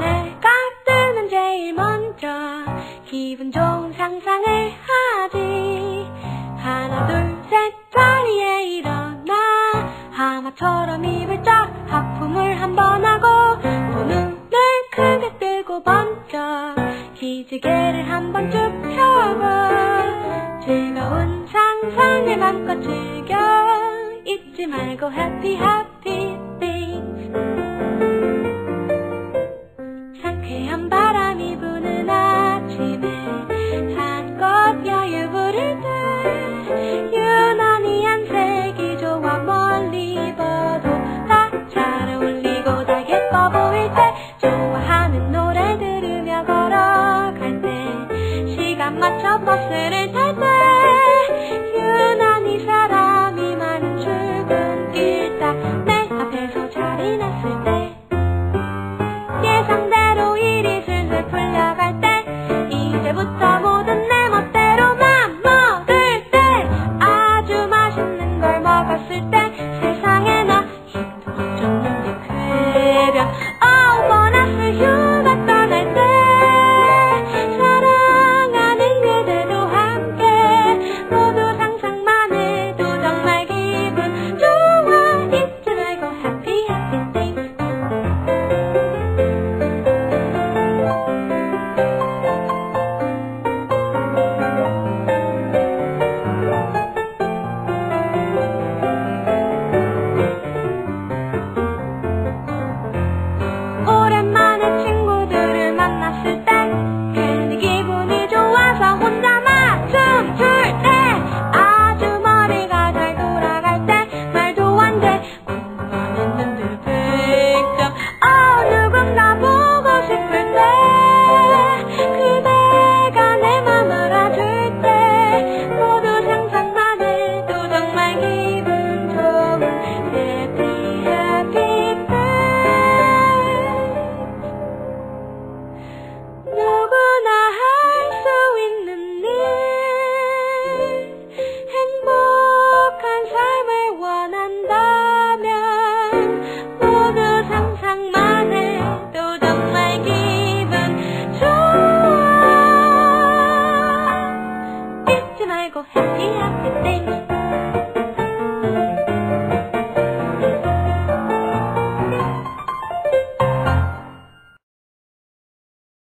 해가 뜨면 제일 먼저 기분 좋은 상상을 하지. 하나 둘셋 자리에 일어나. 하마처럼 입을 쫙 하품을 한 번 하고 또 눈을 크게 뜨고 번쩍 기지개를 한번 쭉 펴봐. 즐거운 상상을 맘껏 즐겨. 잊지 말고 happy happy things. 상쾌한 바람이 부는 아침에 한껏 여유 부릴 때 유난히 안색이 좋아 멀리 봐도. 다 잘 어울리고 다 예뻐 보일 때 ちゃかされてて。最後 Happy Happy Baby